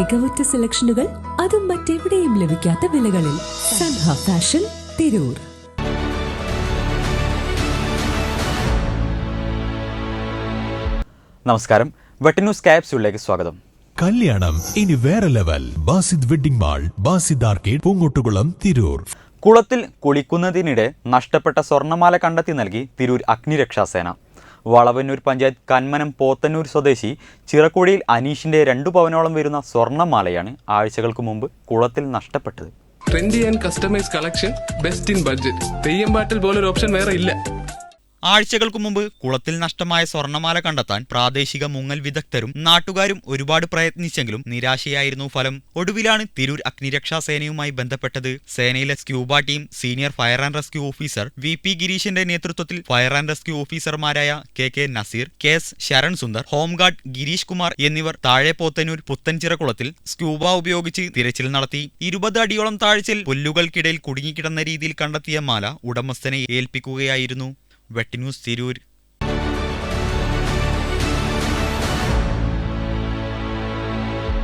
മികവുറ്റ സെലക്ഷനുകൾ അതും മറ്റെവിടെയും ലഭിക്കാത്ത വിലകളിൽ സൻഹ ഫാഷൻ തിരൂർ. നമസ്കാരം. വെട്ടന്യൂസ് ക്യാപ്സ്യൂളിലേക്ക് സ്വാഗതം. കല്യാണം ഇനി വേറെ level. Basid wedding mall Basid arcade Poonkottukulam Tirur. കുളത്തിൽ കുളിക്കുന്നതിനിടെ നഷ്ടപ്പെട്ട സ്വർണമാല കണ്ടെത്തി നൽകി തിരൂർ അഗ്നിരക്ഷാസേന. വളവന്നൂർ പഞ്ചായത്ത് കന്മനം പോത്തന്നൂർ സ്വദേശി ചിറക്കുഴിയിൽ അനീഷിന്റെ രണ്ടു പവനോളം വരുന്ന സ്വർണമാലയാണ് ആഴ്ചകൾക്ക് മുമ്പ് കുളത്തിൽ നഷ്ടപ്പെട്ടത്. Trendy and customise collection best in budget Theyyam പാട്ടിൽ പോലൊരു ഓപ്ഷൻ വേറെ ഇല്ല. ആഴ്ചകൾക്കു മുമ്പ് കുളത്തിൽ നഷ്ടമായ സ്വർണമാല കണ്ടെത്താൻ പ്രാദേശിക മുങ്ങൽ വിദഗ്ധരും നാട്ടുകാരും ഒരുപാട് പ്രയത്നിച്ചെങ്കിലും നിരാശയായിരുന്നു ഫലം. ഒടുവിലാണ് തിരൂർ അഗ്നിരക്ഷാ സേനയുമായി ബന്ധപ്പെട്ടത് സേനയിലെ scuba team senior fire and rescue officer V P ഗിരീഷിന്റെ നേതൃത്വത്തിൽ ഫയർ ആൻഡ് റെസ്ക്യൂ ഓഫീസർമാരായ K K Nazeer K S Sharan Sundar home guard Girish Kumar എന്നിവർ താഴെ പോത്തന്നൂർ പുത്തൻചിറക്കുളത്തിൽ സ്ക്യൂബ ഉപയോഗിച്ച് തിരച്ചിൽ നടത്തി. ഇരുപത് അടിയോളം താഴ്ചയിൽ പുല്ലുകൾക്കിടയിൽ കുടുങ്ങിക്കിടന്ന രീതിയിൽ കണ്ടെത്തിയ മാല ഉടമസ്ഥനെ ഏൽപ്പിക്കുകയായിരുന്നു. വെട്ടിന്യൂസ് തിരൂർ